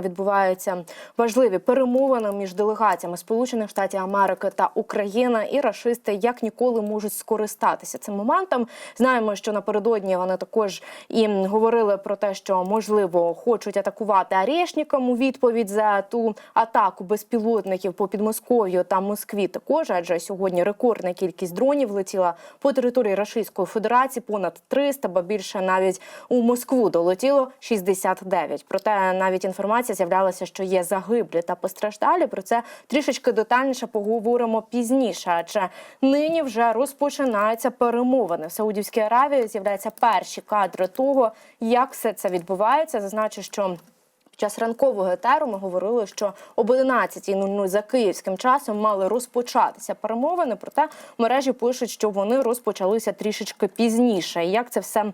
Відбуваються важливі перемовини між делегаціями Сполучених Штатів Америки та України, і рашисти як ніколи можуть скористатися цим моментом. Знаємо, що напередодні вони також і говорили про те, що можливо хочуть атакувати Арєшнікам у відповідь за ту атаку безпілотників по Підмосков'ю та Москві. Також адже сьогодні рекордна кількість дронів летіла по території Російської Федерації понад 300, ба більше навіть у Москву долетіло 69. Проте навіть інформація з'являлася, що є загиблі та постраждалі. Про це трішечки детальніше поговоримо пізніше. Адже нині вже розпочинаються перемовини в Саудівській Аравії. З'являються перші кадри того, як все це відбувається. Зазначу, що час ранкового етеру ми говорили, що об 11.00 за київським часом мали розпочатися перемовини. Проте мережі пишуть, що вони розпочалися трішечки пізніше. І Як це все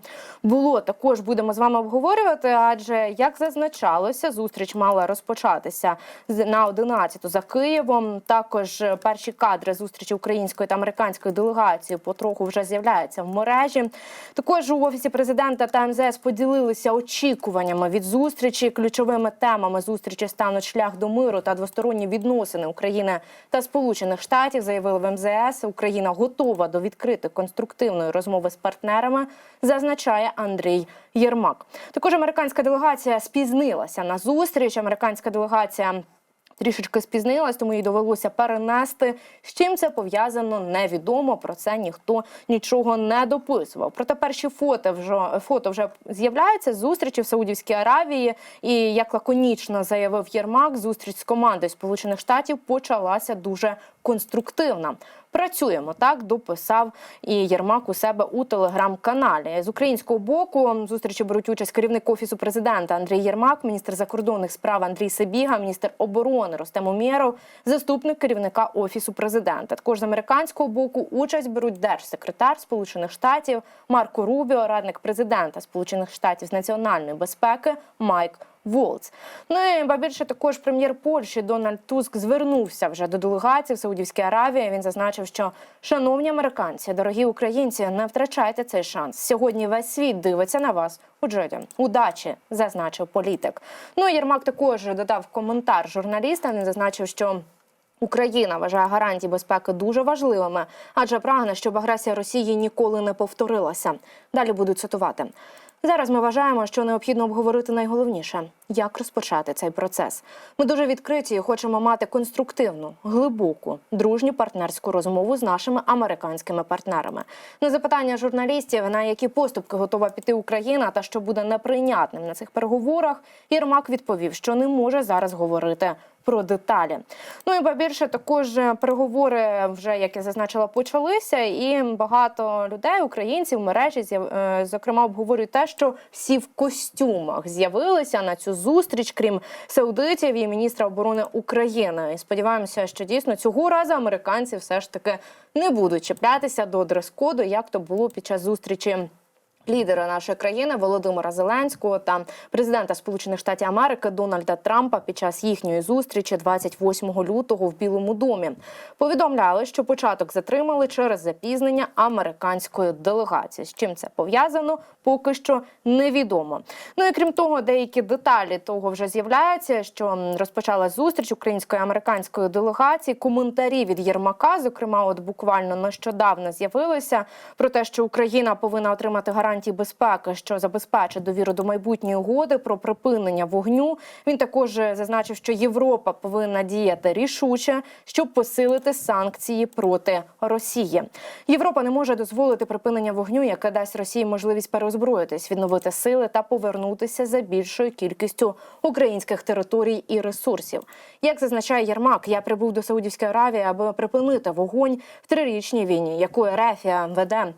було, також будемо з вами обговорювати. Адже як зазначалося, зустріч мала розпочатися на 11 за Києвом. Також е, перші кадри зустрічі української та американської делегації потроху вже з'являються в мережі. Також у офісі президента та МЗС поділилися очікуваннями від зустрічі. Ключовими темами зустрічі стануть шлях до миру та двосторонні відносини України та Сполучених Штатів. Заявили в МЗС. Україна готова до відкритої конструктивної розмови з партнерами. Зазначає Андрій Єрмак. Також американська делегація спізнилася на зустріч. Американська делегація. Трішечки спізнилась, тому їй довелося перенести. З чим це пов'язано, невідомо. Про це ніхто нічого не дописував. Проте перші фото вже фото вже з'являються зустрічі в Саудівській Аравії. І як лаконічно заявив Єрмак, зустріч з командою Сполучених Штатів почалася дуже конструктивна. Працюємо так, дописав і Єрмак у себе у телеграм-каналі. З українського боку зустрічі беруть участь керівник офісу президента Андрій Єрмак, міністр закордонних справ Андрій Сибіга, міністр оборони Ростем Умєров, заступник керівника офісу президента. Також з американського боку участь беруть держсекретар Сполучених Штатів Марко Рубіо, радник президента Сполучених Штатів з національної безпеки Майк. Волц. Ну і ба більше також прем'єр Польщі Дональд Туск звернувся вже до делегації в Саудівській Аравії. Він зазначив, що шановні американці, дорогі українці, не втрачайте цей шанс. Сьогодні весь світ дивиться на вас. Отже, удачі, зазначив політик. Ну Єрмак також додав коментар журналістам. Він зазначив, що. Україна вважає гарантії безпеки дуже важливими, адже прагне, щоб агресія Росії ніколи не повторилася. Далі буду цитувати. Зараз ми вважаємо, що необхідно обговорити найголовніше як розпочати цей процес. Ми дуже відкриті і хочемо мати конструктивну, глибоку, дружню партнерську розмову з нашими американськими партнерами. На запитання журналістів, на які поступки готова піти Україна та що буде неприйнятним на цих переговорах, Єрмак відповів, що не може зараз говорити про деталі. Ну і більше також переговори вже, як я зазначила, почалися, і багато людей, українців в мережі, е, зокрема, обговорюють те, що всі в костюмах з'явилися на цю зустріч, крім саудитів і міністра оборони України. І сподіваємося, що дійсно цього разу американці все ж таки не будуть чіплятися до дрес-коду, як то було під час зустрічі лідера нашої країни Володимира Зеленського та президента Сполучених Штатів Америки Дональда Трампа під час їхньої зустрічі 28 лютого в Білому домі повідомляли, що початок затримали через запізнення американської делегації. З чим це пов'язано, поки що невідомо. Ну і крім того, деякі деталі того вже з'являються, що розпочала зустріч української американської делегації. Коментарі від Єрмака, зокрема, от буквально нещодавно з'явилися про те, що Україна повинна отримати гарантії безпеки, що забезпечить довіру до майбутньої угоди про припинення вогню. Він також зазначив, що Європа повинна діяти рішуче, щоб посилити санкції проти Росії. Європа не може дозволити припинення вогню, яке дасть Росії можливість переозброїтись, відновити сили та повернутися за більшою кількістю українських територій і ресурсів. Як зазначає Єрмак, я прибув до Саудівської Аравії, аби припинити вогонь в трирічній війні, яку Ерефія веде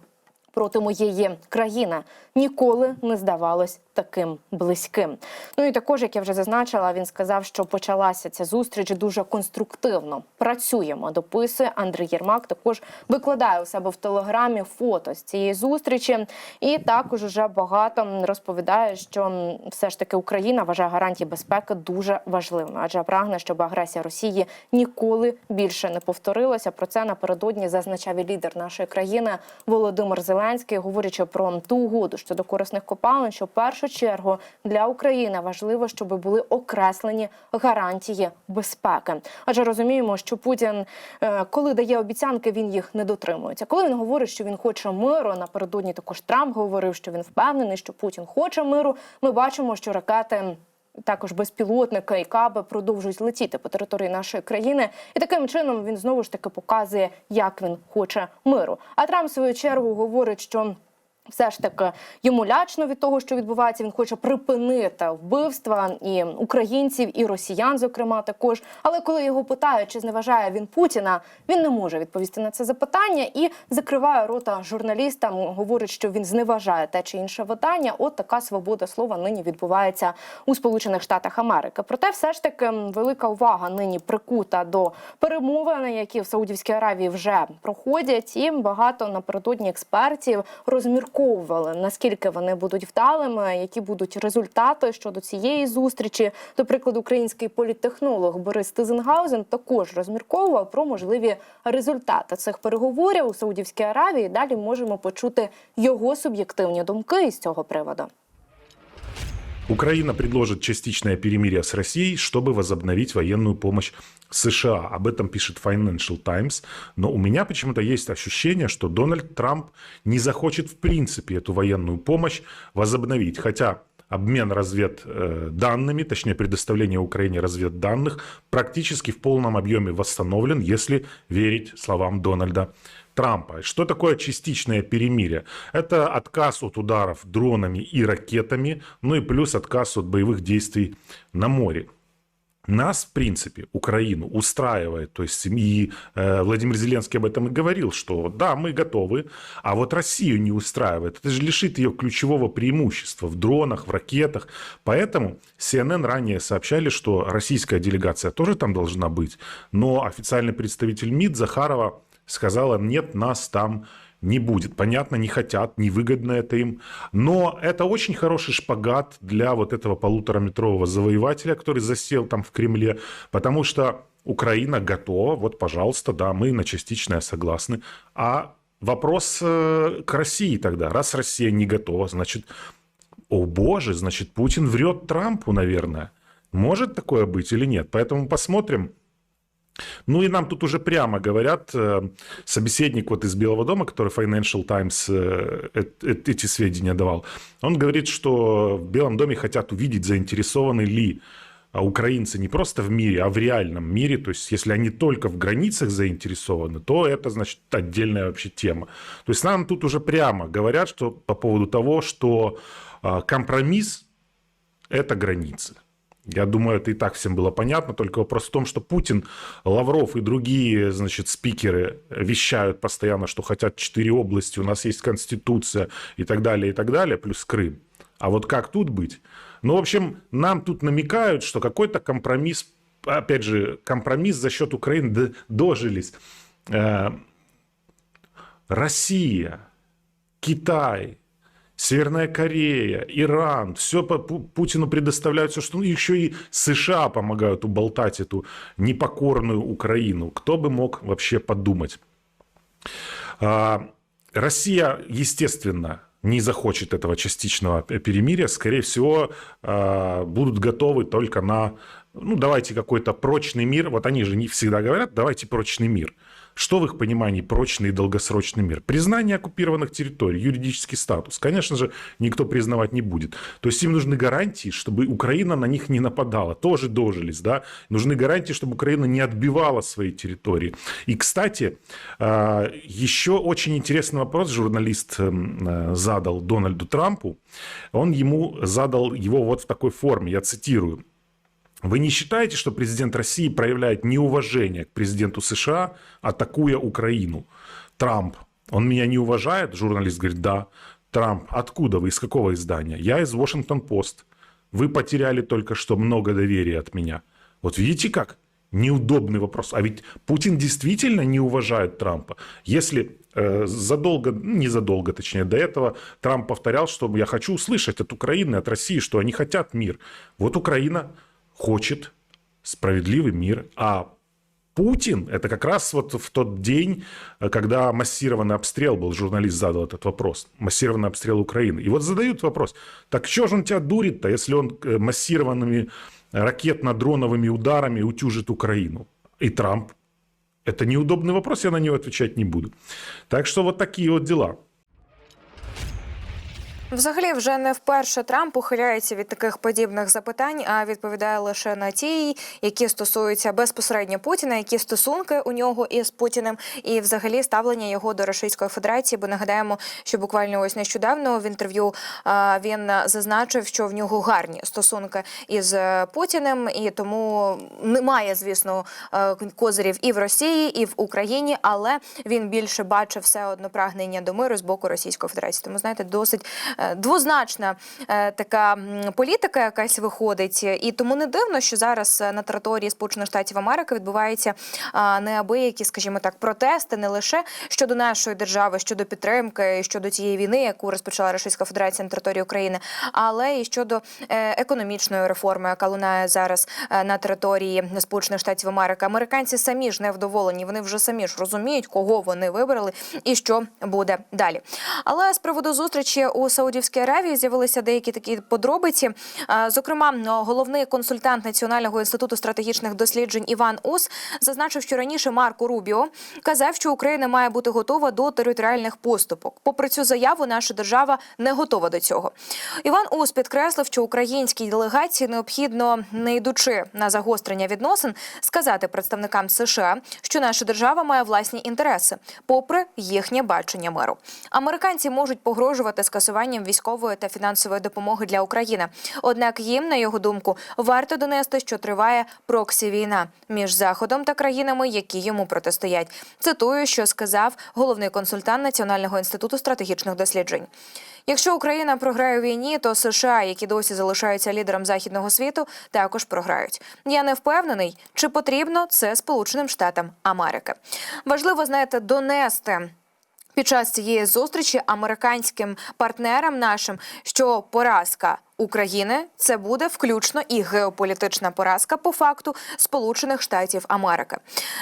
проти моєї країни. Ніколи не здавалось таким близьким. Ну і також, як я вже зазначила, він сказав, що почалася ця зустріч дуже конструктивно. Працюємо, дописує Андрій Єрмак. Також викладає у себе в телеграмі фото з цієї зустрічі, і також вже багато розповідає, що все ж таки Україна вважає гарантії безпеки дуже важливими, адже прагне, щоб агресія Росії ніколи більше не повторилася. Про це напередодні зазначав і лідер нашої країни Володимир Зеленський, говорячи про ту угоду щодо корисних копалин, що першу чергу для України важливо, щоб були окреслені гарантії безпеки. Адже розуміємо, що Путін, е, коли дає обіцянки, він їх не дотримується. Коли він говорить, що він хоче миру, напередодні також Трамп говорив, що він впевнений, що Путін хоче миру. Ми бачимо, що ракети. Також безпілотники і каби продовжують летіти по території нашої країни, і таким чином він знову ж таки показує, як він хоче миру. А Трамп в свою чергу говорить, що все ж таки йому лячно від того, що відбувається. Він хоче припинити вбивства і українців, і росіян, зокрема, також. Але коли його питають, чи зневажає він Путіна, він не може відповісти на це запитання і закриває рота журналістам. Говорить, що він зневажає те чи інше видання. От така свобода слова нині відбувається у Сполучених Штатах Америки. Проте, все ж таки, велика увага нині прикута до перемовин, які в Саудівській Аравії вже проходять, і багато напередодні експертів розмірковували наскільки вони будуть вдалими, які будуть результати щодо цієї зустрічі. До прикладу, український політтехнолог Борис Тизенгаузен також розмірковував про можливі результати цих переговорів у Саудівській Аравії. Далі можемо почути його суб'єктивні думки із цього приводу. Украина предложит частичное перемирие с Россией, чтобы возобновить военную помощь США. Об этом пишет Financial Times. Но у меня почему-то есть ощущение, что Дональд Трамп не захочет в принципе эту военную помощь возобновить. Хотя обмен разведданными, точнее предоставление Украине разведданных, практически в полном объеме восстановлен, если верить словам Дональда Трампа. Что такое частичное перемирие? Это отказ от ударов дронами и ракетами, ну и плюс отказ от боевых действий на море. Нас, в принципе, Украину устраивает, то есть и э, Владимир Зеленский об этом и говорил, что да, мы готовы, а вот Россию не устраивает. Это же лишит ее ключевого преимущества в дронах, в ракетах. Поэтому CNN ранее сообщали, что российская делегация тоже там должна быть, но официальный представитель МИД Захарова сказала, нет, нас там не будет. Понятно, не хотят, невыгодно это им. Но это очень хороший шпагат для вот этого полутораметрового завоевателя, который засел там в Кремле, потому что Украина готова, вот, пожалуйста, да, мы на частичное согласны. А вопрос э, к России тогда. Раз Россия не готова, значит, о боже, значит, Путин врет Трампу, наверное. Может такое быть или нет? Поэтому посмотрим. Ну и нам тут уже прямо говорят, э, собеседник вот из Белого дома, который Financial Times э, э, эти сведения давал, он говорит, что в Белом доме хотят увидеть, заинтересованы ли а, украинцы не просто в мире, а в реальном мире. То есть, если они только в границах заинтересованы, то это, значит, отдельная вообще тема. То есть, нам тут уже прямо говорят, что по поводу того, что а, компромисс – это границы. Я думаю, это и так всем было понятно. Только вопрос в том, что Путин, Лавров и другие, значит, спикеры вещают постоянно, что хотят четыре области, у нас есть Конституция и так далее, и так далее, плюс Крым. А вот как тут быть? Ну, в общем, нам тут намекают, что какой-то компромисс, опять же, компромисс за счет Украины дожились. Э, Россия, Китай, Северная Корея, Иран, все по Путину предоставляют все, что ну, еще и США помогают уболтать эту непокорную Украину. Кто бы мог вообще подумать? А, Россия, естественно, не захочет этого частичного перемирия. Скорее всего, а, будут готовы только на, ну, давайте какой-то прочный мир. Вот они же не всегда говорят, давайте прочный мир. Что в их понимании прочный и долгосрочный мир? Признание оккупированных территорий, юридический статус. Конечно же, никто признавать не будет. То есть им нужны гарантии, чтобы Украина на них не нападала. Тоже дожились, да? Нужны гарантии, чтобы Украина не отбивала свои территории. И, кстати, а, еще очень интересный вопрос журналист эм, задал Дональду Трампу. Он ему задал его вот в такой форме, я цитирую. Вы не считаете, что президент России проявляет неуважение к президенту США, атакуя Украину? Трамп, он меня не уважает? Журналист говорит, да. Трамп, откуда вы, из какого издания? Я из Вашингтон-Пост. Вы потеряли только что много доверия от меня. Вот видите как? Неудобный вопрос. А ведь Путин действительно не уважает Трампа. Если э, задолго, незадолго точнее, до этого Трамп повторял, что я хочу услышать от Украины, от России, что они хотят мир. Вот Украина хочет справедливый мир, а Путин, это как раз вот в тот день, э, когда массированный обстрел был, журналист задал этот вопрос, массированный обстрел Украины. И вот задают вопрос, так что же он тебя дурит-то, если он э, массированными ракетно-дроновыми ударами утюжит Украину? И Трамп. Это неудобный вопрос, я на него отвечать не буду. Так что вот такие вот дела. Взагалі, вже не вперше Трамп ухиляється від таких подібних запитань, а відповідає лише на ті, які стосуються безпосередньо Путіна, які стосунки у нього із Путіним, і взагалі ставлення його до Російської Федерації. Бо нагадаємо, що буквально ось нещодавно в інтерв'ю він зазначив, що в нього гарні стосунки із е, Путіним, і тому немає, звісно, е, козирів і в Росії, і в Україні, але він більше бачив все одно прагнення до миру з боку Російської Федерації. Тому знаєте, досить двозначна е, така політика, якась виходить, і тому не дивно, що зараз е, на території Сполучених Штатів Америки відбуваються неабиякі, скажімо так, протести не лише щодо нашої держави, щодо підтримки, щодо цієї війни, яку розпочала Російська Федерація на території України, але і щодо е, економічної реформи, яка лунає зараз е, на території Сполучених Штатів Америки. Американці самі ж невдоволені. Вони вже самі ж розуміють, кого вони вибрали і що буде далі. Але з приводу зустрічі у Саудівській Аравії з'явилися деякі такі подробиці. Зокрема, головний консультант Національного інституту стратегічних досліджень Іван Ус зазначив, що раніше Марко Рубіо казав, що Україна має бути готова до територіальних поступок. Попри цю заяву, наша держава не готова до цього. Іван Ус підкреслив, що українській делегації необхідно, не йдучи на загострення відносин, сказати представникам США, що наша держава має власні інтереси, попри їхнє бачення миру. Американці можуть погрожувати скасуванням військової та фінансової допомоги для України. Однак їм, на його думку, варто донести, що триває проксі війна між заходом та країнами, які йому протистоять. Цитую, що сказав головний консультант Національного інституту стратегічних досліджень. Якщо Україна програє у війні, то США, які досі залишаються лідером західного світу, також програють. Я не впевнений, чи потрібно це Сполученим Штатам Америки. Важливо знаєте, донести. Під час цієї зустрічі американським партнерам нашим, що поразка України це буде включно і геополітична поразка по факту Сполучених Штатів Америки.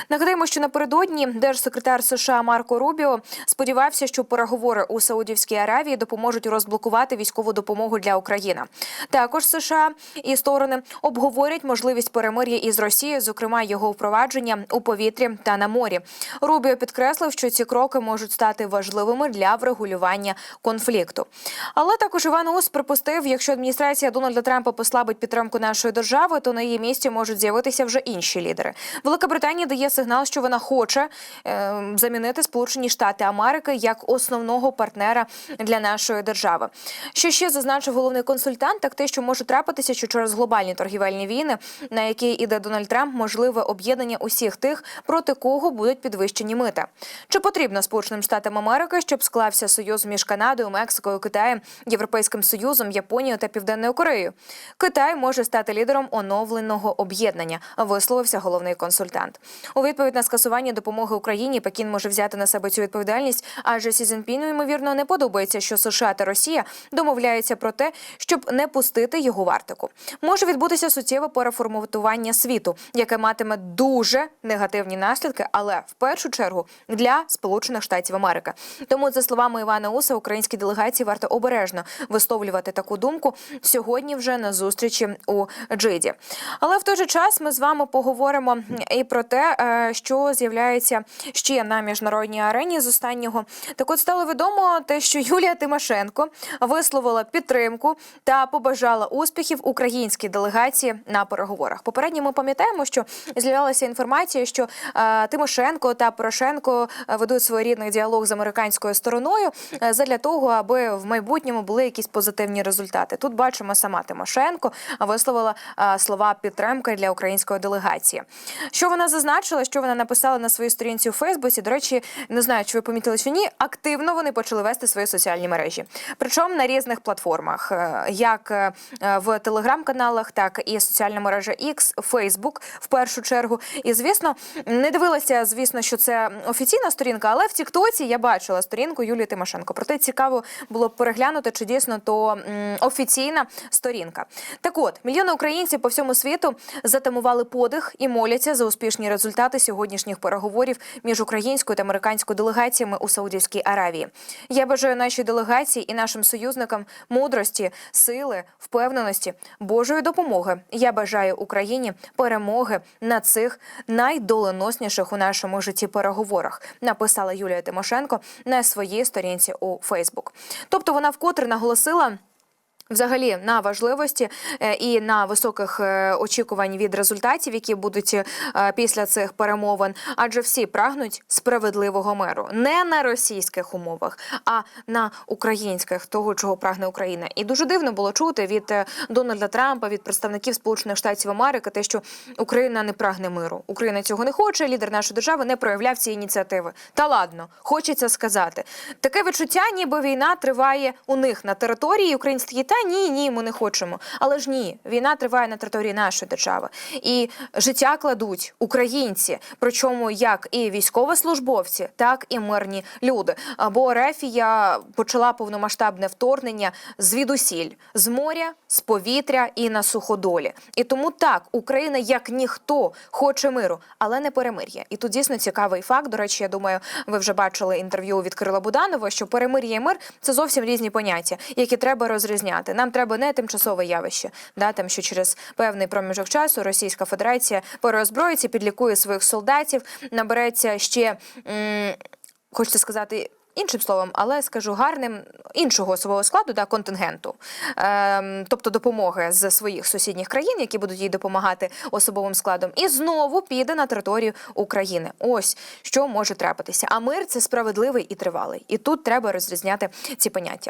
Нагадаємо, що напередодні держсекретар США Марко Рубіо сподівався, що переговори у Саудівській Аравії допоможуть розблокувати військову допомогу для України. Також США і сторони обговорять можливість перемир'я із Росією, зокрема його впровадження у повітрі та на морі. Рубіо підкреслив, що ці кроки можуть стати важливими для врегулювання конфлікту. Але також Іван Ус припустив, якщо адміністрація Дональда Трампа послабить підтримку нашої держави, то на її місці можуть з'явитися вже інші лідери. Велика Британія дає сигнал, що вона хоче е, замінити Сполучені Штати Америки як основного партнера для нашої держави. Що ще зазначив головний консультант, так те, що може трапитися, що через глобальні торгівельні війни, на які іде Дональд Трамп, можливе об'єднання усіх тих, проти кого будуть підвищені мита. Чи потрібно Сполученим Штатам Америки, щоб склався союз між Канадою, Мексикою, Китаєм, Європейським Союзом, Японією та Південною Кореєю? Китай може стати лідером оновленого об'єднання, висловився головний консультант. У відповідь на скасування допомоги Україні Пекін може взяти на себе цю відповідальність, адже Сі Цзіньпіну, ймовірно не подобається, що США та Росія домовляються про те, щоб не пустити його в Арктику. Може відбутися суттєве переформатування світу, яке матиме дуже негативні наслідки, але в першу чергу для Сполучених Штатів Америки. Тому, за словами Івана Уса, українській делегації варто обережно висловлювати таку думку сьогодні вже на зустрічі у Джиді. Але в той же час ми з вами поговоримо і про те, е, що з'являється ще на міжнародній арені з останнього. Так от стало відомо те, що Юлія Тимошенко висловила підтримку та побажала успіхів українській делегації на переговорах. Попередньо ми пам'ятаємо, що з'явилася інформація, що е, Тимошенко та Порошенко е, ведуть своєрідний діалог з американською стороною задля того, аби в майбутньому були якісь позитивні результати. Тут бачимо сама Тимошенко висловила слова підтримки для української делегації. Що вона зазначила, що вона написала на своїй сторінці у Фейсбуці. До речі, не знаю, чи ви помітили чи ні. Активно вони почали вести свої соціальні мережі, причому на різних платформах, е, як е, в телеграм-каналах, так і соціальна мережа X, Facebook в першу чергу. І звісно, не дивилася, звісно, що це офіційна сторінка, але в Тіктоці я бачила сторінку Юлії Тимошенко. Проте цікаво було переглянути, чи дійсно то офіційно офіційна сторінка. Так от мільйони українців по всьому світу затамували подих і моляться за успішні результати сьогоднішніх переговорів між українською та американською делегаціями у Саудівській Аравії. Я бажаю нашій делегації і нашим союзникам мудрості, сили, впевненості, Божої допомоги. Я бажаю Україні перемоги на цих найдоленосніших у нашому житті переговорах. Написала Юлія Тимошенко на своїй сторінці у Фейсбук. Тобто вона вкотре наголосила. Взагалі на важливості е, і на високих е, очікувань від результатів, які будуть е, після цих перемовин, адже всі прагнуть справедливого миру не на російських умовах, а на українських, того чого прагне Україна. І дуже дивно було чути від Дональда Трампа, від представників Сполучених Штатів Америки, те, що Україна не прагне миру. Україна цього не хоче. Лідер нашої держави не проявляв цієї ініціативи. Та ладно, хочеться сказати. Таке відчуття, ніби війна триває у них на території українські та ні, ні, ми не хочемо. Але ж ні, війна триває на території нашої держави. І життя кладуть українці, причому як і військовослужбовці, так і мирні люди. Бо Рефія почала повномасштабне вторгнення звідусіль з моря, з повітря і на суходолі. І тому так Україна як ніхто хоче миру, але не перемир'я. І тут дійсно цікавий факт. До речі, я думаю, ви вже бачили інтерв'ю від Кирила Буданова, що перемир'я і мир це зовсім різні поняття, які треба розрізняти. Нам треба не тимчасове явище, да там що через певний проміжок часу Російська Федерація переозброїться, підлікує своїх солдатів, набереться ще. М- Хочеться сказати іншим словом, але скажу гарним іншого особового складу да, контингенту, ем, тобто допомоги з своїх сусідніх країн, які будуть їй допомагати особовим складом, і знову піде на територію України. Ось що може трапитися. А мир це справедливий і тривалий. І тут треба розрізняти ці поняття.